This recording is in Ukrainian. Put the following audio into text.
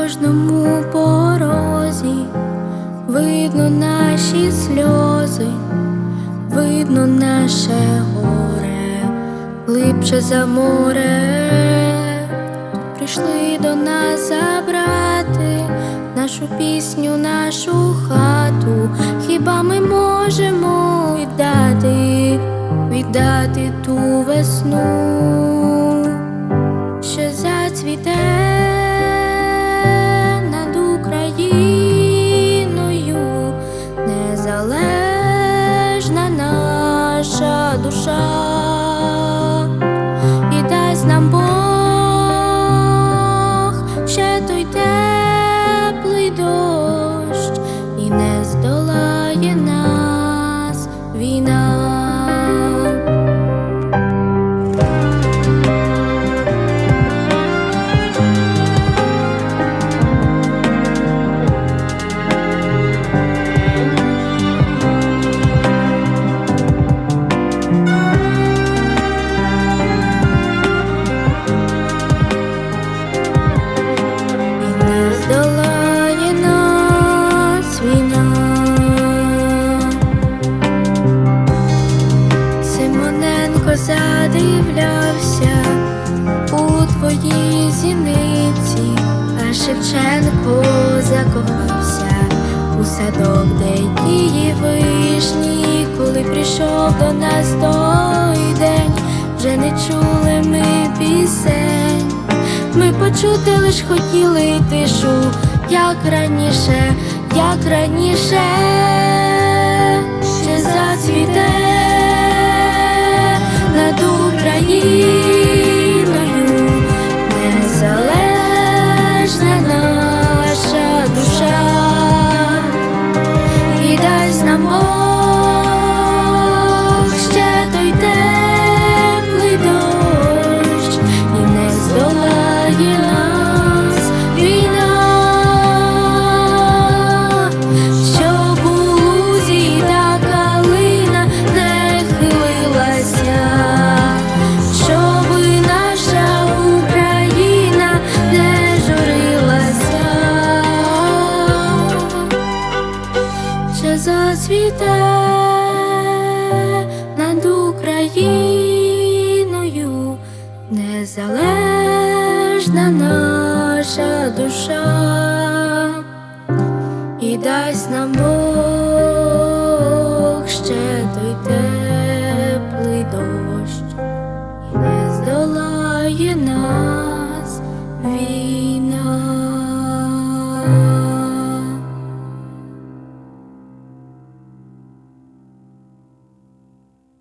кожному порозі, видно наші сльози, видно наше горе, глибше за море, прийшли до нас забрати нашу пісню, нашу хату. Хіба ми можемо віддати, віддати ту весну? Наша душа, задивлявся у твоїй зіниці, а Шевченко закохався у садок, де діє вишні, коли прийшов до нас той день, вже не чули ми пісень. Ми почути лиш хотіли тишу, як раніше, як раніше, зацвіте над Україною, незалежна наша душа і дасть нам Бог ще той теплий дощ не здолає нас.